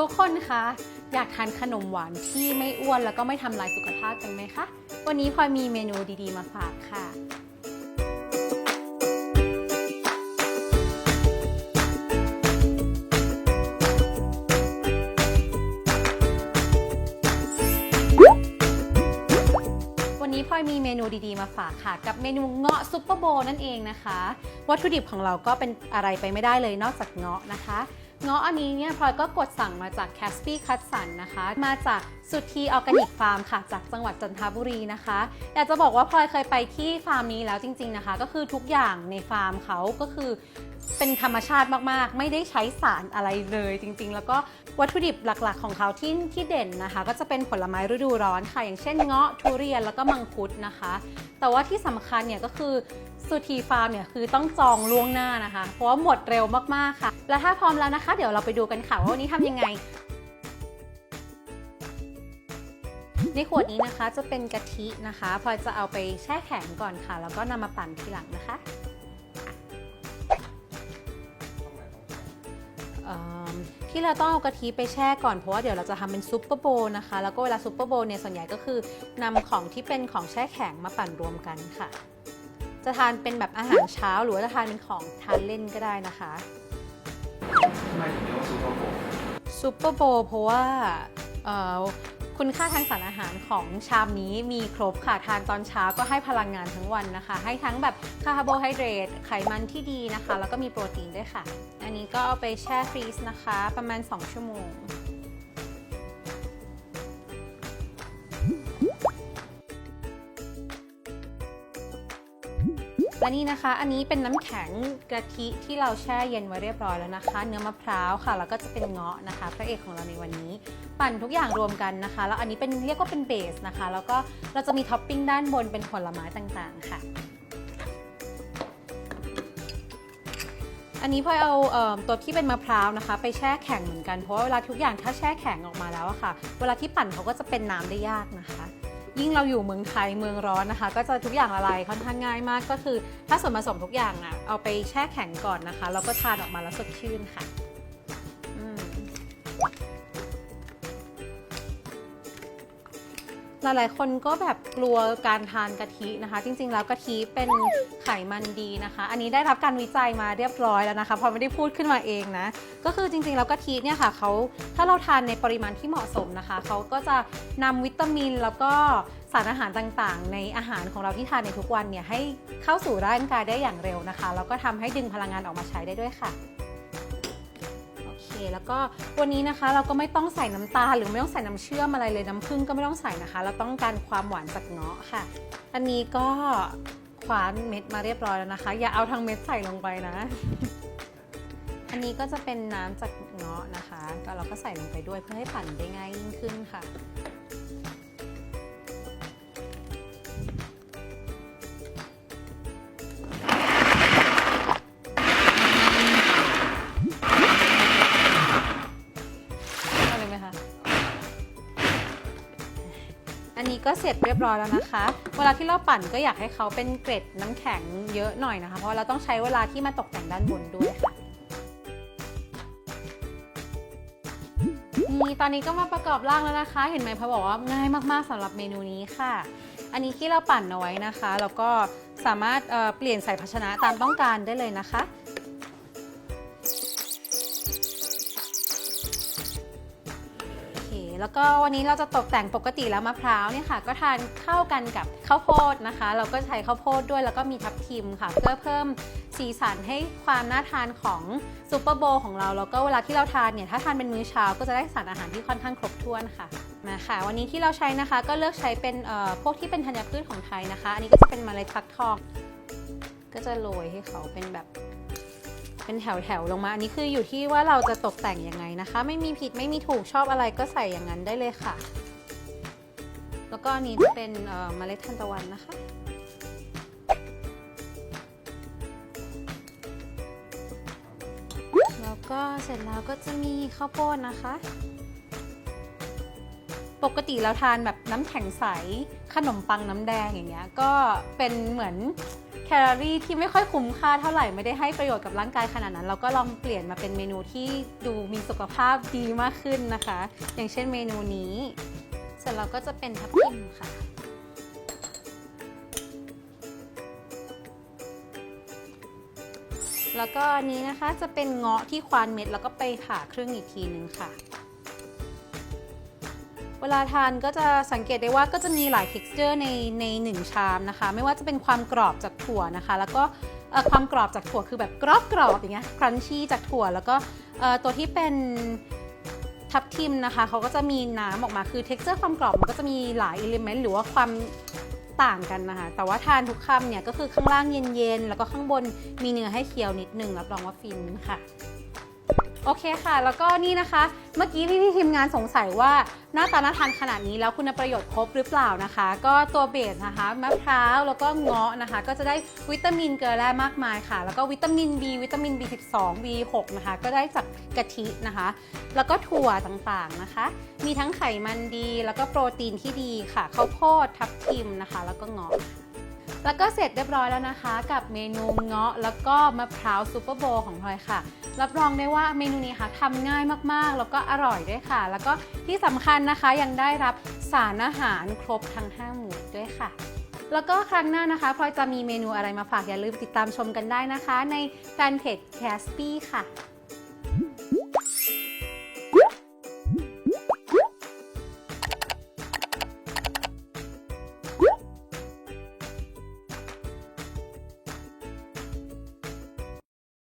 ทุกคนคะอยากทานขนมหวานที่ไม่อ้วนแล้วก็ไม่ทำลายสุขภาพกันไหมคะ วันนี้พลอยมีเมนูดีๆมาฝากค่ะ วันนี้พลอยมีเมนูดีๆมาฝากค่ะ กับเมนูเงาะซุปเปอร์โบนั่นเองนะคะ วัตถุดิบของเราก็เป็นอะไรไปไม่ได้เลยนอกจากเงาะนะคะ เงาะอันนี้เนี่ยพลอยก็กดสั่งมาจากแคสปี้คัตสันนะคะ มาจากสุทีออร์แกนิกฟาร์มค่ะ จากจังหวัดจันทบุรีนะคะ อยากจะบอกว่าพลอยเคยไปที่ฟาร์มนี้แล้วจริง ๆนะคะ ก็คือทุกอย่างในฟาร์มเขาก็คือเป็นธรรมชาติมาก ๆ ไม่ได้ใช้สารอะไรเลยจริง ๆ แล้วก็วัตถุดิบหลัก ๆ ของเขาที่ที่เด่นนะคะ ก็จะเป็นผลไม้ฤดูร้อนค่ะ อย่างเช่นเงาะทุเรียนแล้วก็มังคุดนะคะ แต่ว่าที่สำคัญเนี่ยก็คือ สุทีฟาร์มเนี่ยคือต้องจองล่วงหน้านะคะ เพราะว่าหมดเร็วมากๆค่ะ และถ้าพร้อมแล้วนะคะ เดี๋ยวเราไปดูกันค่ะว่าวันนี้ทำยังไง ในขวดนี้นะคะจะเป็นกะทินะคะพลอยจะเอาไปแช่แข็งก่อนค่ะ แล้วก็นำมาปั่นทีหลังนะคะที่เราต้องเอากะทิไปแช่ก่อนเพราะว่าเดี๋ยวเราจะทำเป็นซุปเปอร์โบนะคะ แล้วก็เวลาซุปเปอร์โบเนี่ยส่วนใหญ่ก็คือนำของที่เป็นของแช่แข็งมาปั่นรวมกันค่ะ จะทานเป็นแบบอาหารเช้า หรือว่าจะทานเป็นของทานเล่นก็ได้นะคะทำไมถึงเรียกว่าซูเปอร์โบว์ซูเปอร์โบว์เพราะว่าเอ่อคุณค่าทางสารอาหารของชามนี้มีครบค่ะ ทานตอนเช้าก็ให้พลังงานทั้งวันนะคะ ให้ทั้งแบบคาร์โบไฮเดรตไขมันที่ดีนะคะ แล้วก็มีโปรตีนด้วยค่ะ อันนี้ก็เอาไปแช่ฟรีซนะคะ ประมาณ 2 ชั่วโมง และนี่นะคะ อันนี้เป็นน้ำแข็งกะทิที่เราแช่เย็นไว้เรียบร้อยแล้วนะคะ เนื้อมะพร้าวค่ะ แล้วก็จะเป็นเงาะนะคะ พระเอกของเราในวันนี้ ปั่นทุกอย่างรวมกันนะคะ แล้วอันนี้เป็นเรียกว่าเป็นเบสนะคะ แล้วก็เราจะมีท็อปปิ้งด้านบนเป็นผลไม้ต่างๆค่ะ อันนี้พลอยเอาเอิ่มตัวที่เป็นมะพร้าวนะคะ ไปแช่แข็งเหมือนกัน เพราะว่าเวลาทุกอย่างถ้าแช่แข็งออกมาแล้วอะค่ะ เวลาที่ปั่นเขาก็จะเป็นน้ำได้ยากนะคะ ยิ่งเราอยู่เมืองไทยเมืองร้อนนะคะ ก็จะทุกอย่างละลายค่อนข้างง่ายมากก็คือ ถ้าส่วนผสมทุกอย่างอะเอาไปแช่แข็งก่อนนะคะ แล้วก็ทานออกมาแล้วสดชื่นค่ะ หลายๆ คนก็แบบกลัวการทานกะทินะคะ จริง ๆ แล้วกะทิเป็นไขมันดีนะคะ อันนี้ได้รับการวิจัยมาเรียบร้อยแล้วนะคะ พอไม่ได้พูดขึ้นมาเองนะ ก็คือจริง ๆ แล้วกะทิเนี่ยค่ะเขาถ้าเราทานในปริมาณที่เหมาะสมนะคะ เขาก็จะนำวิตามินแล้วก็สารอาหารต่างๆ ในอาหารของเราที่ทานในทุกวันเนี่ยให้เข้าสู่ร่างกายได้อย่างเร็วนะคะ แล้วก็ทำให้ดึงพลังงานออกมาใช้ได้ด้วยค่ะ แล้วก็วันนี้นะคะเราก็ไม่ต้องใส่น้ำตาลหรือไม่ต้องใส่น้ำเชื่อมอะไรเลยน้ำผึ้งก็ไม่ต้องใส่นะคะ เราต้องการความหวานจากเงาะค่ะ อันนี้ก็คว้านเม็ดมาเรียบร้อยแล้วนะคะ อย่าเอาทางเม็ดใส่ลงไปนะ อันนี้ก็จะเป็นน้ำจากเงาะนะคะ ก็เราก็ใส่ลงไปด้วยเพื่อให้ปั่นได้ง่ายยิ่งขึ้นค่ะ อันนี้ก็เสร็จเรียบร้อยแล้วนะคะ เวลาที่เราปั่นก็อยากให้เขาเป็นเกร็ดน้ำแข็งเยอะหน่อยนะคะ เพราะเราต้องใช้เวลาที่มาตกแต่งด้านบนด้วยค่ะนี่ตอนนี้ก็มาประกอบร่างแล้วนะคะ เห็นไหมพะบอกว่าง่ายมากๆสำหรับเมนูนี้ค่ะ อันนี้ที่เราปั่นเอาไว้นะคะ แล้วก็สามารถเปลี่ยนใส่ภาชนะตามต้องการได้เลยนะคะ แล้วก็วันนี้เราจะตกแต่งปกติแล้วมะพร้าวเนี่ยค่ะ ก็ทานเข้ากันกับข้าวโพดนะคะ เราก็ใช้ข้าวโพดด้วยแล้วก็มีทับทิมค่ะ เพื่อเพิ่มสีสันให้ความน่าทานของซูเปอร์โบของเรา แล้วก็เวลาที่เราทานเนี่ย ถ้าทานเป็นมื้อเช้าก็จะได้สารอาหารที่ค่อนข้างครบถ้วนค่ะมาค่ะ วันนี้ที่เราใช้นะคะ ก็เลือกใช้เป็นพวกที่เป็นธัญพืชของไทยนะคะ อันนี้ก็จะเป็นเมล็ดฟักทองก็จะโรยให้เขาเป็นแบบ เป็นแถวๆลงมา อันนี้คืออยู่ที่ว่าเราจะตกแต่งยังไงนะคะ ไม่มีผิดไม่มีถูกชอบอะไรก็ใส่อย่างนั้นได้เลยค่ะ แล้วก็อันนี้จะเป็นเมล็ดทานตะวันนะคะแล้วก็เสร็จแล้วก็จะมีข้าวโพดนะคะ ปกติเราทานแบบน้ำแข็งใสขนมปังน้ำแดงอย่างเงี้ยก็เป็นเหมือน แคลอรี่ที่ไม่ค่อยคุ้มค่าเท่าไหร่ไม่ได้ให้ประโยชน์กับร่างกายขนาดนั้น เราก็ลองเปลี่ยนมาเป็นเมนูที่ดูมีสุขภาพดีมากขึ้นนะคะ อย่างเช่นเมนูนี้เสร็จแล้วก็จะเป็นทับทิมค่ะ แล้วก็อันนี้นะคะจะเป็นเงาะที่ควานเม็ด แล้วก็ไปผ่าครึ่งอีกทีนึงค่ะเวลาทานก็จะสังเกตได้ว่าก็จะมีหลาย texture ในในหนึ่งชามนะคะ ไม่ว่าจะเป็นความกรอบจาก ถั่วนะคะ แล้วก็ความกรอบจากถั่วคือแบบกรอบกรอบอย่างเงี้ยครันชี่จากถั่วแล้วก็ตัวที่เป็นทับทิมนะคะเขาก็จะมีน้ำออกมาคือเท็กเจอร์ความกรอบมันก็จะมีหลายอิเลเมนต์หรือว่าความต่างกันนะคะ แต่ว่าทานทุกคำเนี่ยก็คือข้างล่างเย็นๆ แล้วก็ข้างบนมีเนื้อให้เคี้ยวนิดนึงรับรองว่าฟินค่ะ โอเคค่ะ แล้วก็นี่นะคะ เมื่อกี้พี่ๆทีมงานสงสัยว่าหน้าตาน่าทานขนาดนี้แล้วคุณประโยชน์ครบหรือเปล่านะคะ ก็ตัวเบสนะคะมะพร้าวแล้วก็เงาะนะคะ ก็จะได้วิตามินเกลือแร่มากมายค่ะ แล้วก็วิตามิน B วิตามิน B12 B6 นะคะ ก็ได้จากกะทินะคะ แล้วก็ถั่วต่างๆนะคะ มีทั้งไขมันดี แล้วก็โปรตีนที่ดีค่ะข้าวโพดทับทิมนะคะ แล้วก็เงาะ แล้วก็เสร็จเรียบร้อยแล้วนะคะ กับเมนูเงาะแล้วก็มะพร้าวซูเปอร์โบของพลอยค่ะ รับรองได้ว่าเมนูนี้ค่ะทำง่ายมากๆ แล้วก็อร่อยด้วยค่ะ แล้วก็ที่สำคัญนะคะยังได้รับสารอาหารครบทั้ง5หมู่ด้วยค่ะ แล้วก็ครั้งหน้านะคะพลอยจะมีเมนูอะไรมาฝากอย่าลืมติดตามชมกันได้นะคะ ในแฟนเพจ c a s p y ค่ะ